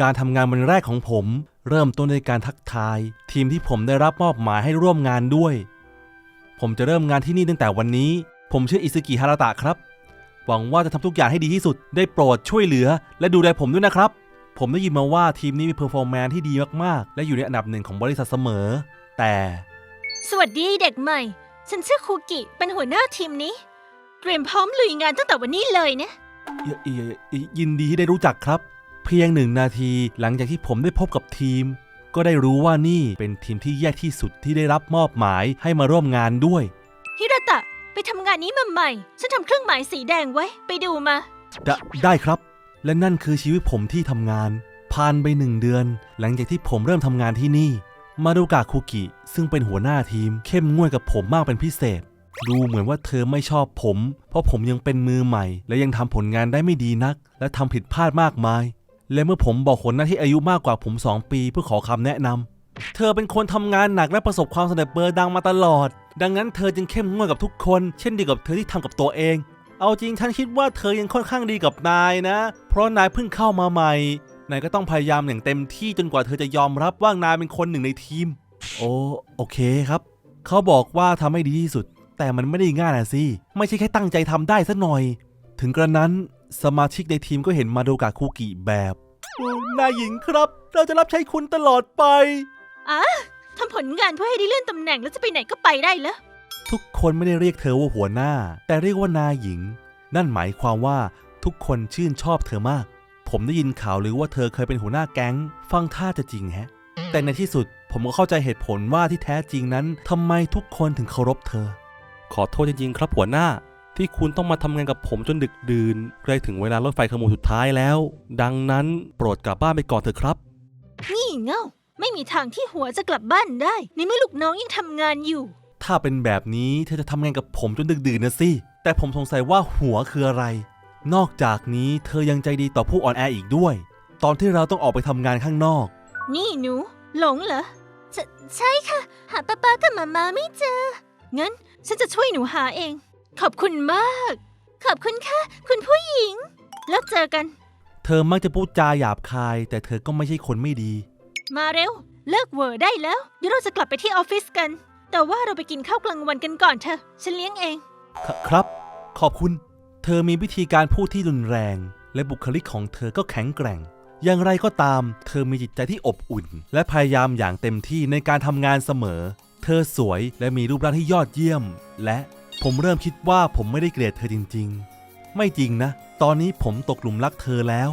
การทำงานวันแรกของผม เริ่มต้นด้วยการทักทาย ทีมที่ผมได้รับมอบหมายให้ร่วมงานด้วย ผมจะเริ่มงานที่นี่ตั้งแต่วันนี้ ผมชื่ออิซึกิฮาราตะครับ หวังว่าจะทำทุกอย่างให้ดีที่สุด ได้โปรดช่วยเหลือ และดูแลผมด้วยนะครับ ผมได้ยินมาว่าทีมนี้มีเพอร์ฟอร์แมนที่ดีมากๆ และอยู่ในอันดับหนึ่งของบริษัทเสมอ แต่ สวัสดีเด็กใหม่ ฉันชื่อคูกิเป็นหัวหน้าทีมนี้ เตรียมพร้อมลุยงานตั้งแต่วันนี้เลยนะยยยยินดีที่ได้รู้จักครับ เพียงหนึ่งนาที หลังจากที่ผมได้พบกับทีม ก็ได้รู้ว่านี่เป็นทีมที่แย่ที่สุดที่ได้รับมอบหมายให้มาร่วมงานด้วย ฮิราตะ ไปทำงานนี้มาใหม่ ฉันทำเครื่องหมายสีแดงไว้ ไปดูมา ไดได้ครับ และนั่นคือชีวิตผมที่ทำงาน ผ่านไปหนึ่งเดือน หลังจากที่ผมเริ่มทำงานที่นี่ มาดูกะคุกิ ซึ่งเป็นหัวหน้าทีม เข้มงวดกับผมมากเป็นพิเศษ ดูเหมือนว่าเธอไม่ชอบผม เพราะผมยังเป็นมือใหม่ และยังทำผลงานได้ไม่ดีนัก และทำผิดพลาดมากมาย และเมื่อผมบอกหัวหน้าที่อายุมากกว่าผม2ปีเพื่อขอคำแนะนำเธอเป็นคนทำงานหนักและประสบความสำเร็จเบอร์ดังมาตลอด ดังนั้นเธอจึงเข้มงวดกับทุกคน เช่นเดียวกับเธอที่ทำกับตัวเอง เอาจริงฉันคิดว่าเธอยังค่อนข้างดีกับนายนะ เพราะนายเพิ่งเข้ามาใหม่นายก็ต้องพยายามอย่างเต็มที่จนกว่าเธอจะยอมรับว่านายเป็นคนหนึ่งในทีม โอ้โอเคครับ เขาบอกว่าทำให้ดีที่สุด แต่มันไม่ได้ง่ายนะสิไม่ใช่แค่ตั้งใจทำได้ซะหน่อย ถึงกระนั้น สมาชิกในทีมก็เห็นมาโดกะคุกิแบบโอ้นายหญิงครับ เราจะรับใช้คุณตลอดไป อะทำผลงานเพื่อให้ได้เลื่อนตำแหน่งแล้วจะไปไหนก็ไปได้แล้ว ทุกคนไม่ได้เรียกเธอว่าหัวหน้า แต่เรียกว่านายหญิง นั่นหมายความว่าทุกคนชื่นชอบเธอมาก ผมได้ยินข่าวหรือว่าเธอเคยเป็นหัวหน้าแก๊ง ฟังท่าจะจริงแฮะ แต่ในที่สุดผมก็เข้าใจเหตุผลว่าที่แท้จริงนั้นทำไมทุกคนถึงเคารพเธอ ขอโทษจริงๆ ครับหัวหน้า ที่คุณต้องมาทำงานกับผมจนดึกดื่นใกล้ถึงเวลารถไฟขบวนสุดท้ายแล้ว ดังนั้นโปรดกลับบ้านไปก่อนเถอะครับ นี่เง่า ไม่มีทางที่หัวจะกลับบ้านได้ ในเมื่อลูกน้องยังทำงานอยู่ ถ้าเป็นแบบนี้เธอจะทำงานกับผมจนดึกดื่นนะสิ แต่ผมสงสัยว่าหัวคืออะไร นอกจากนี้เธอยังใจดีต่อผู้อ่อนแออีกด้วย ตอนที่เราต้องออกไปทำงานข้างนอก นี่หนู หลงเหรอใชใช่ค่ะ หาป้าป้ากับมามาไม่เจอ งั้นฉันจะช่วยหนูหาเอง ขอบคุณมาก ขอบคุณค่ะ คุณผู้หญิง แล้วเจอกัน เธอมักจะพูดจาหยาบคาย แต่เธอก็ไม่ใช่คนไม่ดี มาเร็ว เลิกเหวอได้แล้ว เดี๋ยวเราจะกลับไปที่ออฟฟิศกัน แต่ว่าเราไปกินข้าวกลางวันกันก่อนเถอะ ฉันเลี้ยงเอง คครับ ขอบคุณ เธอมีวิธีการพูดที่รุนแรง และบุคลิกของเธอก็แข็งแกร่ง อย่างไรก็ตาม เธอมีจิตใจที่อบอุ่น และพยายามอย่างเต็มที่ในการทำงานเสมอ เธอสวยและมีรูปร่างที่ยอดเยี่ยม และ ผมเริ่มคิดว่าผมไม่ได้เกลียดเธอจริง ๆ ไม่จริงนะ ตอนนี้ผมตกหลุมรักเธอแล้ว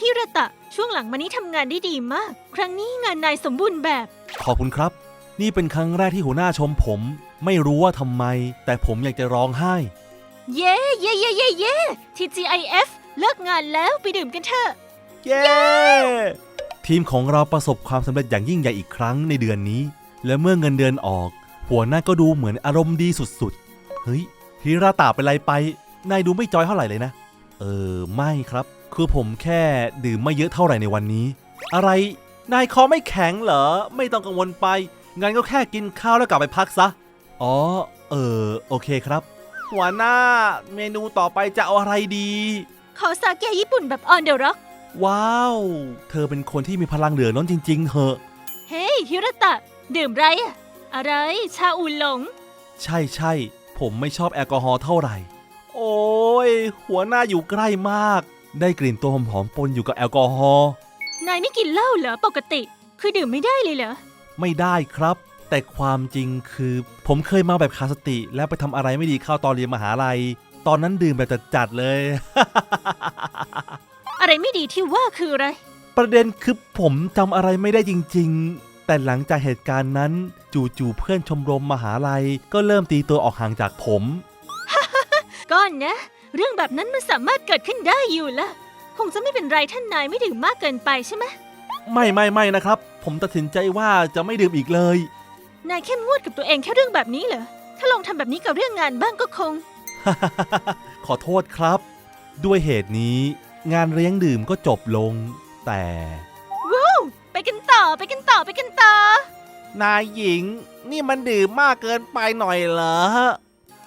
ฮิระตะ ช่วงหลังมานี้ทำงานได้ดีมาก ครั้งนี้งานนายสมบูรณ์แบบ ขอบคุณครับ นี่เป็นครั้งแรกที่หัวหน้าชมผม ไม่รู้ว่าทำไม แต่ผมอยากจะร้องไห้ เย้เย้เย้เย้เย้ TGIF เลิกงานแล้วไปดื่มกันเถอะ เย้ ทีมของเราประสบความสำเร็จอย่างยิ่งใหญ่อีกครั้งในเดือนนี้ และเมื่อเงินเดือนออก หัวหน้าก็ดูเหมือนอารมณ์ดีสุดๆ เฮ้ยฮิราตาเป็นไรไป นายดูไม่จอยเท่าไหร่เลยนะ เออ ไม่ครับ คือผมแค่ดื่มไม่เยอะเท่าไหร่ในวันนี้ อะไร นายคอไม่แข็งเหรอ ไม่ต้องกังวลไป งั้นก็แค่กินข้าวแล้วกลับไปพักซะ อ๋อ เออ โอเคครับ หัวหน้า เมนูต่อไปจะเอาอะไรดี ขอซาเกะญี่ปุ่นแบบ on the rock ว้าว เธอเป็นคนที่มีพลังเหลือล้นจริง ๆเหอะ เฮ้ยฮิระตะ ดื่มไรอะอะไร ชาอูหลง ใช่ใช่ ผมไม่ชอบแอลกอฮอล์เท่าไหร่ โอ้ย หัวหน้าอยู่ใกล้มาก ได้กลิ่นตัวหอมๆปนอยู่กับแอลกอฮอล์ นายไม่กินเหล้าเหรอปกติ คือดื่มไม่ได้เลยเหรอ ไม่ได้ครับ แต่ความจริงคือ ผมเคยมาแบบขาดสติ แล้วไปทำอะไรไม่ดีเข้าตอนเรียนมหาลัย ตอนนั้นดื่มแบบจัดๆเลย อะไรไม่ดีที่ว่าคืออะไร ประเด็นคือผมจำอะไรไม่ได้จริง ๆ แต่หลังจากเหตุการณ์นั้น จู่ๆเพื่อนชมรมมหาลัย ก็เริ่มตีตัวออกห่างจากผมก้อนนะ เรื่องแบบนั้นมันสามารถเกิดขึ้นได้อยู่ละคงจะไม่เป็นไรท่านนายไม่ดื่มมากเกินไปใช่ไหมไม่ไม่ไม่นะครับ ผมตัดสินใจว่าจะไม่ดื่มอีกเลย นายเข้มงวดกับตัวเองแค่เรื่องแบบนี้เหรอถ้าลองทำแบบนี้กับเรื่องงานบ้างก็คง ขอโทษครับ ด้วยเหตุนี้ งานเลี้ยงดื่มก็จบลง แต่ไปกัน ต่อไปกันต่อไปกันต่อ นายหญิง นี่มันดื่มมากเกินไปหน่อยเหรอ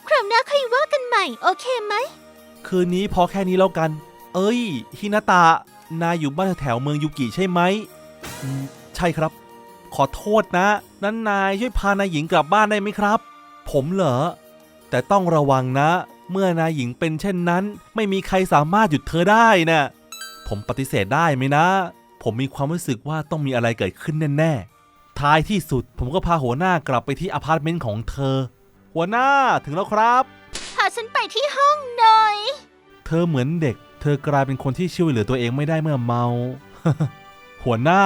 คราวหน้าค่อยว่ากันใหม่ โอเคไหม คืนนี้พอแค่นี้แล้วกัน เอ้ย ฮินาตะ นายอยู่บ้านแถวๆเมืองยูกิใช่ไหมอืมใช่ครับ ขอโทษนะ นั้นนายช่วยพานายหญิงกลับบ้านได้ไหมครับ ผมเหรอ แต่ต้องระวังนะ เมื่อนายหญิงเป็นเช่นนั้น ไม่มีใครสามารถหยุดเธอได้นะ ผมปฏิเสธได้ไหมนะ ผมมีความรู้สึกว่าต้องมีอะไรเกิดขึ้นแน่ๆ ท้ายที่สุดผมก็พาหัวหน้ากลับไปที่อพาร์ตเมนต์ของเธอ หัวหน้าถึงแล้วครับ พาฉันไปที่ห้องหน่อย เธอเหมือนเด็ก เธอกลายเป็นคนที่ช่วยเหลือตัวเองไม่ได้เมื่อเมา หัวหน้า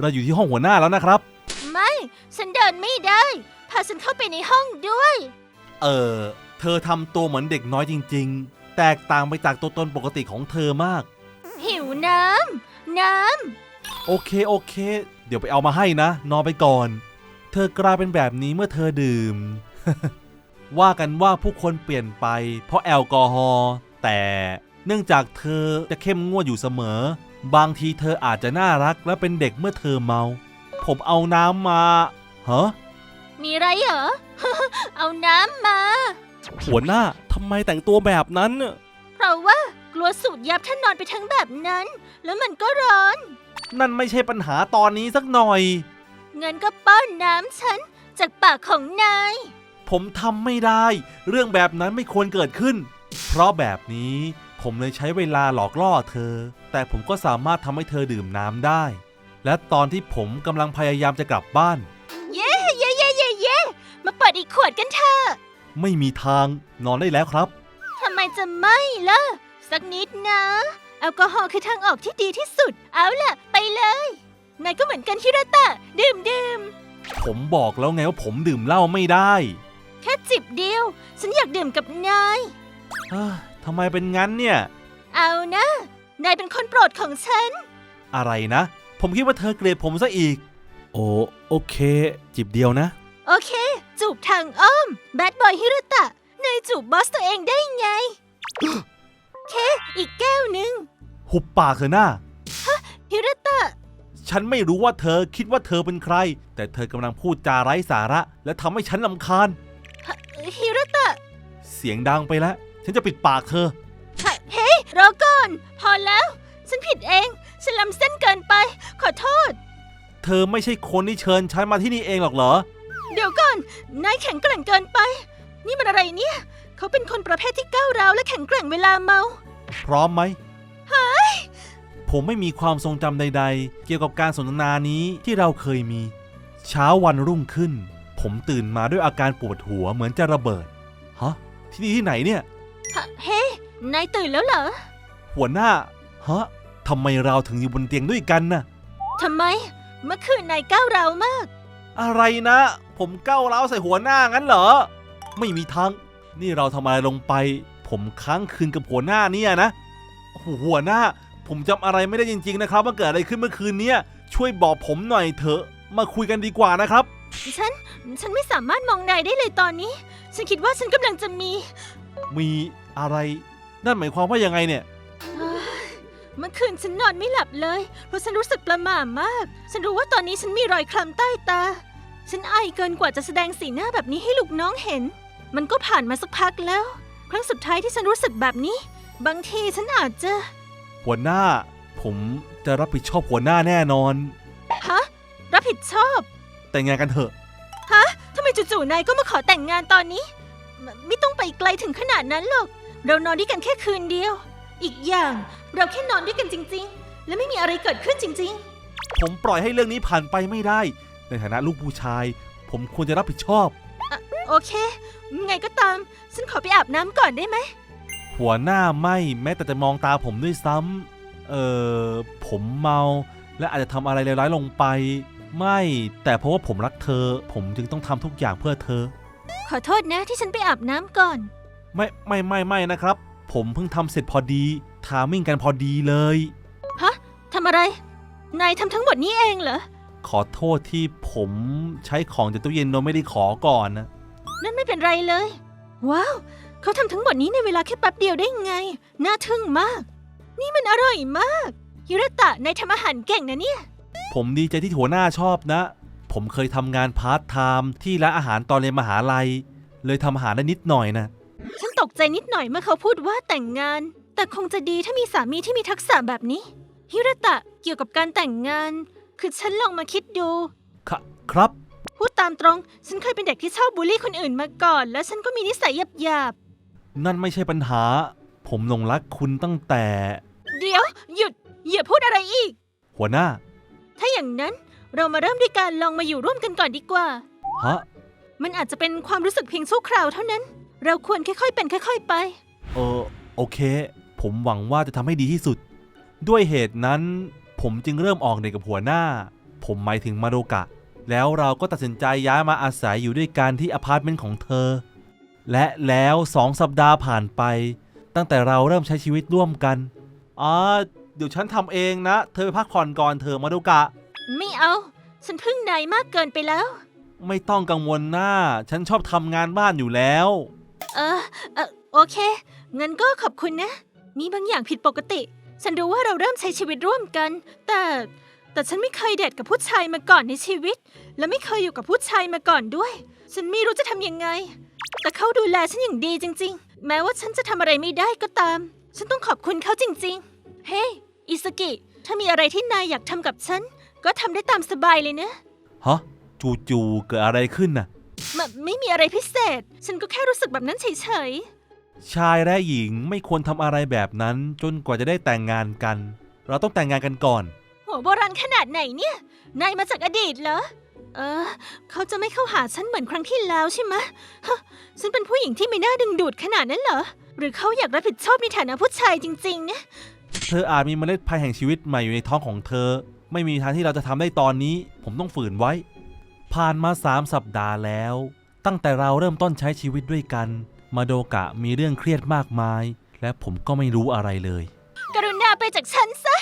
เราอยู่ที่ห้องหัวหน้าแล้วนะครับ ไม่ ฉันเดินไม่ได้ พาฉันเข้าไปในห้องด้วย เออ เธอทำตัวเหมือนเด็กน้อยจริง ๆ แตกต่างไปจากตัวตนปกติของเธอมาก หิวน้ำ น้โอเคโอเค เดี๋ยวไปเอามาให้นะ นอนไปก่อน เธอกลายเป็นแบบนี้เมื่อเธอดื่ม ว่ากันว่าผู้คนเปลี่ยนไป เพราะแอลกอฮอล์แต่เนื่องจากเธอจะเข้มงวดอยู่เสมอ บางทีเธออาจจะน่ารักและเป็นเด็กเมื่อเธอเมา ผมเอาน้ำมาฮะำมีไรเหรอ เอาน้ำมา หัวหน้าทำไมแต่งตัวแบบนั้นน่ะเพราะว่า กลัวสูดยับถ้านอนไปทั้งแบบนั้น แล้วมันก็ร้อน นั่นไม่ใช่ปัญหาตอนนี้สักหน่อย เงินก็ป้อนน้ำฉันจากปากของนาย ผมทำไม่ได้ เรื่องแบบนั้นไม่ควรเกิดขึ้น เพราะแบบนี้ผมเลยใช้เวลาหลอกล่อเธอ แต่ผมก็สามารถทำให้เธอดื่มน้ำได้ และตอนที่ผมกำลังพยายามจะกลับบ้าน เย้เย้เย้เย้เย้มาเปิดอีกขวดกันเถอะ ไม่มีทางนอนได้แล้วครับ ทำไมจะไม่ล่ะ สักนิดนะ แอลกอฮอล์คือทางออกที่ดีที่สุด เอาล่ะ ไปเลย นายก็เหมือนกันฮิราตะ ดื่มดื่มผมบอกแล้วไงว่าผมดื่มเหล้าไม่ได้แค่จิบเดียว ฉันอยากดื่มกับนาย เอ้อทำไมเป็นงั้นเนี่ย เอานะ นายเป็นคนโปรดของฉัน อะไรนะ ผมคิดว่าเธอเกลียดผมซะอีก โอโอเค จิบเดียวนะ โอเค จูบทางอ้อม แบดบอยฮิราตะ นายจูบบอสตัวเองได้ไง เค อีกแก้วหนึ่งหุบปากเธอหน้า ฮิราตะ ฉันไม่รู้ว่าเธอคิดว่าเธอเป็นใคร แต่เธอกำลังพูดจาไร้สาระ และทำให้ฉันลำคาญ ฮิราตะเสียงดังไปแล้ว ฉันจะปิดปากเธอฮะเฮ้ยรอก่อน พอแล้ว ฉันผิดเอง ฉันล้ำเส้นเกินไป ขอโทษ เธอไม่ใช่คนที่เชิญฉันมาที่นี่เองหรอกเหรอ เดี๋ยวก่อน นายแข็งแกร่งเกินไป นี่มันอะไรเนี่ย เขาเป็นคนประเภทที่ก้าวร้าวและแข็งแกร่งเวลาเมา พร้อมไหมผมไม่มีความทรงจำใด ๆ เกี่ยวกับการสนทนานี้ที่เราเคยมี เช้าวันรุ่งขึ้น ผมตื่นมาด้วยอาการปวดหัวเหมือนจะระเบิด ฮะ ที่นี่ที่ไหนเนี่ยฮะเฮ้ยนายตื่นแล้วเหรอ หัวหน้า ฮะทำไมเราถึงอยู่บนเตียงด้วยกันน่ะ ทำไม เมื่อคืนนายก้าวร้าวมาก อะไรนะ ผมก้าวร้าวใส่หัวหน้างั้นเหรอ ไม่มีทาง นี่เราทำอะไรลงไป ผมค้างคืนกับหัวหน้าเนี่ยนะโอ้โหหัวหน้า ผมจำอะไรไม่ได้จริง ๆ นะครับว่าเกิดอะไรขึ้นเมื่อคืนเนี้ยช่วยบอกผมหน่อยเถอะ มาคุยกันดีกว่านะครับ ฉัน ฉันไม่สามารถมองนายได้เลยตอนนี้ ฉันคิดว่าฉันกำลังจะมี มีอะไร นั่นหมายความว่ายังไงเนี่ยเฮ้ยเมื่อคืนฉันนอนไม่หลับเลย เพราะฉันรู้สึกประหม่ามาก ฉันรู้ว่าตอนนี้ฉันมีรอยคล้ำใต้ตา ฉันไอเกินกว่าจะแสดงสีหน้าแบบนี้ให้ลูกน้องเห็น มันก็ผ่านมาสักพักแล้ว ครั้งสุดท้ายที่ฉันรู้สึกแบบนี้ บางทีฉันอาจจะ หัวหน้า ผมจะรับผิดชอบหัวหน้าแน่นอน ฮะ รับผิดชอบ แต่งงานกันเถอะฮะทำไมจู่ๆนายก็มาขอแต่งงานตอนนี้ไม่ไม่ต้องไปไกลถึงขนาดนั้นหรอก เรานอนด้วยกันแค่คืนเดียว อีกอย่างเราแค่นอนด้วยกันจริง ๆ และไม่มีอะไรเกิดขึ้นจริง ผมปล่อยให้เรื่องนี้ผ่านไปไม่ได้ ในฐานะลูกผู้ชาย ผมควรจะรับผิดชอบๆโอเค ไงก็ตาม ฉันขอไปอาบน้ำก่อนได้ไหม หัวหน้าไม่แม้แต่จะมองตาผมด้วยซ้ำเออผมเมาและอาจจะทำอะไรเลวร้ายลงไป ไม่ แต่เพราะว่าผมรักเธอ ผมจึงต้องทำทุกอย่างเพื่อเธอ ขอโทษนะที่ฉันไปอาบน้ำก่อน ไม่ไม่ไม่ไม่นะครับ ผมเพิ่งทำเสร็จพอดีทามิ่งกันพอดีเลยฮะทำอะไร นายทำทั้งหมดนี้เองเหรอ ขอโทษที่ผมใช้ของจากตู้เย็นโดยไม่ได้ขอก่อนนะ นั่นไม่เป็นไรเลย ว้าว เขาทำทั้งหมดนี้ในเวลาแค่แป๊บเดียวได้ไง น่าทึ่งมาก นี่มันอร่อยมากฮิรตะนายทำอาหารเก่งนะเนี่ย ผมดีใจที่หัวหน้าชอบนะ ผมเคยทำงานพาร์ทไทม์ที่ร้านอาหารตอนเรียนมหาลัย เลยทำอาหารได้นิดหน่อยนะ ฉันตกใจนิดหน่อยเมื่อเขาพูดว่าแต่งงาน แต่คงจะดีถ้ามีสามีที่มีทักษะแบบนี้ฮิระตะเกี่ยวกับการแต่งงาน คือฉันลองมาคิดดูคครับ พูดตามตรง ฉันเคยเป็นเด็กที่ชอบบูลลี่คนอื่นมาก่อน และฉันก็มีนิสัยหยาบนั่นไม่ใช่ปัญหา ผมหลงรักคุณตั้งแต่ ๆเดี๋ยว หยุดอย่าพูดอะไรอีก หัวหน้า ถ้าอย่างนั้นเรามาเริ่มด้วยการลองมาอยู่ร่วมกันก่อนดีกว่า ฮะ มันอาจจะเป็นความรู้สึกเพียงชั่วคราวเท่านั้น เราควรค่อยๆเป็นค่อย ๆ ไป เออ โอเค ผมหวังว่าจะทำให้ดีที่สุด ด้วยเหตุนั้น ผมจึงเริ่มออกเดทกับหัวหน้า ผมหมายถึงมาโดกะ แล้วเราก็ตัดสินใจย้ายมาอาศัยอยู่ด้วยกันที่อพาร์ตเมนต์ของเธอ และแล้วสองสัปดาห์ผ่านไป ตั้งแต่เราเริ่มใช้ชีวิตร่วมกันอ่าเดี๋ยวฉันทำเองนะ เธอไปพักผ่อนก่อนเธอะมาโดกะ ไม่เอา ฉันพึ่งนายมากเกินไปแล้ว ไม่ต้องกังวลหน้า ฉันชอบทำงานบ้านอยู่แล้ว เออเออโอเคงั้นก็ขอบคุณนะ มีบางอย่างผิดปกติ ฉันรู้ว่าเราเริ่มใช้ชีวิตร่วมกัน แต่ แต่ฉันไม่เคยเดทกับผู้ชายมาก่อนในชีวิต และไม่เคยอยู่กับผู้ชายมาก่อนด้วย ฉันไม่รู้จะทำยังไง แต่เขาดูแลฉันอย่างดีจริง ๆ แม้ว่าฉันจะทำอะไรไม่ได้ก็ตาม ฉันต้องขอบคุณเขาจริง ๆ เฮ้อิสกิ ถ้ามีอะไรที่นายอยากทำกับฉัน ก็ทำได้ตามสบายเลยนะ ฮะ จู่ๆเกิดอะไรขึ้นน่ะมไม่มีอะไรพิเศษ ฉันก็แค่รู้สึกแบบนั้นเฉยๆ ชายและหญิงไม่ควรทำอะไรแบบนั้นจนกว่าจะได้แต่งงานกัน เราต้องแต่งงานกันก่อนหัวโบราณขนาดไหนเนี่ย นายมาจากอดีตเหรอ เออ เขาจะไม่เข้าหาฉันเหมือนครั้งที่แล้วใช่ไหมฮะฉันเป็นผู้หญิงที่ไม่น่าดึงดูดขนาดนั้นเหรอ หรือเขาอยากรับผิดชอบในฐานะผู้ชายจริงๆนะ เธออาจมีเมล็ดพันธุ์แห่งชีวิตใหม่อยู่ในท้องของเธอ ไม่มีทางที่เราจะทำได้ตอนนี้ ผมต้องฝืนไว้ ผ่านมาสามสัปดาห์แล้ว ตั้งแต่เราเริ่มต้นใช้ชีวิตด้วยกัน มาโดกะมีเรื่องเครียดมากมาย และผมก็ไม่รู้อะไรเลย กรุณาไปจากฉันซะ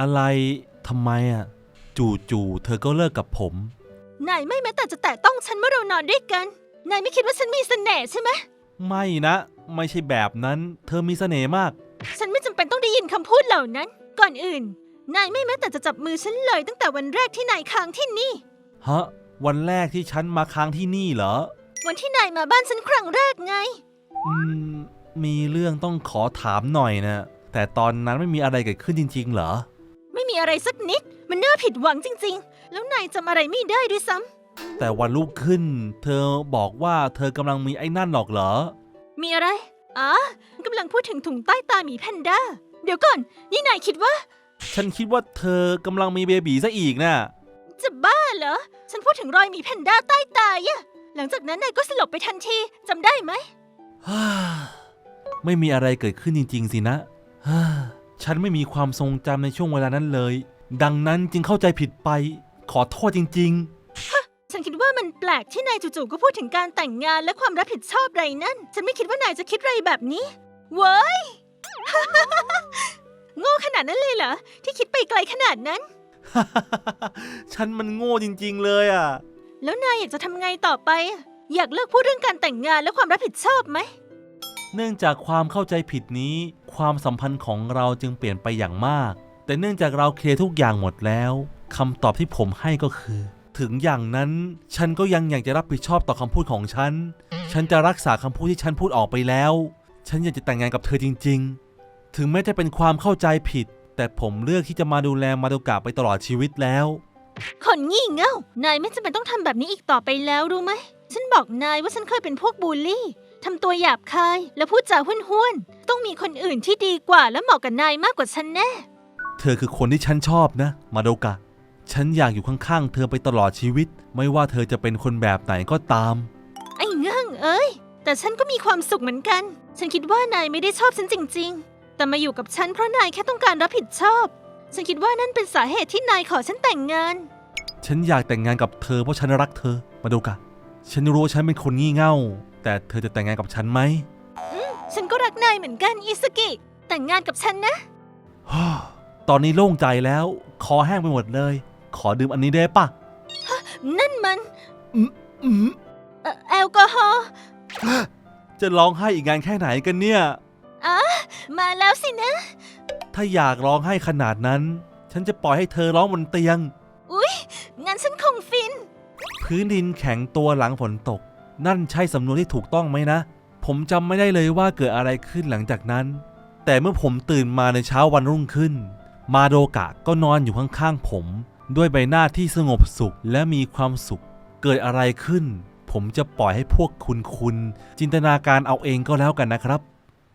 อะไรทำไมอะ จู่ๆเธอก็เลิกกับผม นายไม่แม้แต่จะแตะต้องฉันเมื่อเรานอนด้วยกัน นายไม่คิดว่าฉันมีเสน่ห์ใช่ไหม ไม่นะ ไม่ใช่แบบนั้น เธอมีเสน่ห์มาก ฉันไม่จำเป็นต้องได้ยินคำพูดเหล่านั้น ก่อนอื่น นายไม่แม้แต่จะจับมือฉันเลยตั้งแต่วันแรกที่นายค้างที่นี่ ฮะ วันแรกที่ฉันมาค้างที่นี่เหรอ วันที่นายมาบ้านฉันครั้งแรกไงอื มมีเรื่องต้องขอถามหน่อยนะ แต่ตอนนั้นไม่มีอะไรเกิดขึ้นจริง ๆ เหรอ ไม่มีอะไรสักนิด มันน่าผิดหวังจริง ๆ แล้วนายจำอะไรไม่ได้ด้วยซ้ำแต่วันรุ่งขึ้น เธอบอกว่าเธอกำลังมีไอ้นั่นหรอกเหรอ มีอะไรอ๋อกำลังพูดถึงถุงใต้ตาหมีแพนด้า เดี๋ยวก่อน นี่นายคิดว่า ฉันคิดว่าเธอกำลังมีเบบีซะอีกนะจะบ้าเหรอ ฉันพูดถึงรอยหมีแพนด้าใต้ตาอะหลังจากนั้นนายก็สลบไปทันทีจำได้ไหมฮ่า ไม่มีอะไรเกิดขึ้นจริง ๆ สินะฮ่าฉันไม่มีความทรงจำในช่วงเวลานั้นเลย ดังนั้นจึงเข้าใจผิดไป ขอโทษจริงฉันคิดว่ามันแปลกที่นายจู่ๆก็พูดถึงการแต่งงานและความรับผิดชอบไรนั่น ฉันไม่คิดว่านายจะคิดไรแบบนี้ เว้ย โง่ขนาดนั้นเลยเหรอ ที่คิดไปไกลขนาดนั้นๆฉันมันโง่จริง ๆ เลยอะ แล้วนายอยากจะทำไงต่อไปอะ อยากเลิกพูดเรื่องการแต่งงานและความรับผิดชอบไหม เนื่องจากความเข้าใจผิดนี้ ความสัมพันธ์ของเราจึงเปลี่ยนไปอย่างมาก แต่เนื่องจากเราเคลียร์ทุกอย่างหมดแล้วคำตอบที่ผมให้ก็คือ ถึงอย่างนั้น ฉันก็ยังอยากจะรับผิดชอบต่อคำพูดของฉัน ฉันจะรักษาคำพูดที่ฉันพูดออกไปแล้ว ฉันอยากจะแต่งงานกับเธอจริง ๆ ถึงแม้จะเป็นความเข้าใจผิด แต่ผมเลือกที่จะมาดูแลมาโดกะไปตลอดชีวิตแล้ว คนงี่เง่า นายไม่จำเป็นต้องทำแบบนี้อีกต่อไปแล้วรู้ไหม ฉันบอกนายว่าฉันเคยเป็นพวกบูลลี่ทำตัวหยาบคาย และพูดจาห้วนๆต้องมีคนอื่นที่ดีกว่าและเหมาะกับนายมากกว่าฉันแน่ เธอคือคนที่ฉันชอบนะ มาโดกะ ฉันอยากอยู่ข้างๆ เธอไปตลอดชีวิต ไม่ว่าเธอจะเป็นคนแบบไหนก็ตาม ไอ้เงื่งเอ้ย แต่ฉันก็มีความสุขเหมือนกัน ฉันคิดว่านายไม่ได้ชอบฉันจริง ๆ แต่มาอยู่กับฉันเพราะนายแค่ต้องการรับผิดชอบ ฉันคิดว่านั่นเป็นสาเหตุที่นายขอฉันแต่งงาน ฉันอยากแต่งงานกับเธอเพราะฉันรักเธอ มาโดกะ ฉันรู้ว่าฉันเป็นคนงี่เง่า แต่เธอจะแต่งงานกับฉันไหม ฉันก็รักนายเหมือนกันอิสกิ แต่งงานกับฉันนะ ตอนนี้โล่งใจแล้ว คอแห้งไปหมดเลย ขอดื่มอันนี้ได้ปะนั่นมันอืมเอ่อแอลกอฮอล์จะร้องไห้อีกงานแค่ไหนกันเนี่ยอะมาแล้วสินะ ถ้าอยากร้องไห้ขนาดนั้น ฉันจะปล่อยให้เธอร้องบนเตียงอุ๊ยงั้นฉันคงฟิน พื้นดินแข็งตัวหลังฝนตก นั่นใช่สำนวนที่ถูกต้องไหมนะ ผมจำไม่ได้เลยว่าเกิดอะไรขึ้นหลังจากนั้น แต่เมื่อผมตื่นมาในเช้าวันรุ่งขึ้น มาโดกะก็นอนอยู่ข้างๆผม ด้วยใบหน้าที่สงบสุขและมีความสุข เกิดอะไรขึ้น ผมจะปล่อยให้พวกคุณคุณจินตนาการเอาเองก็แล้วกันนะครับ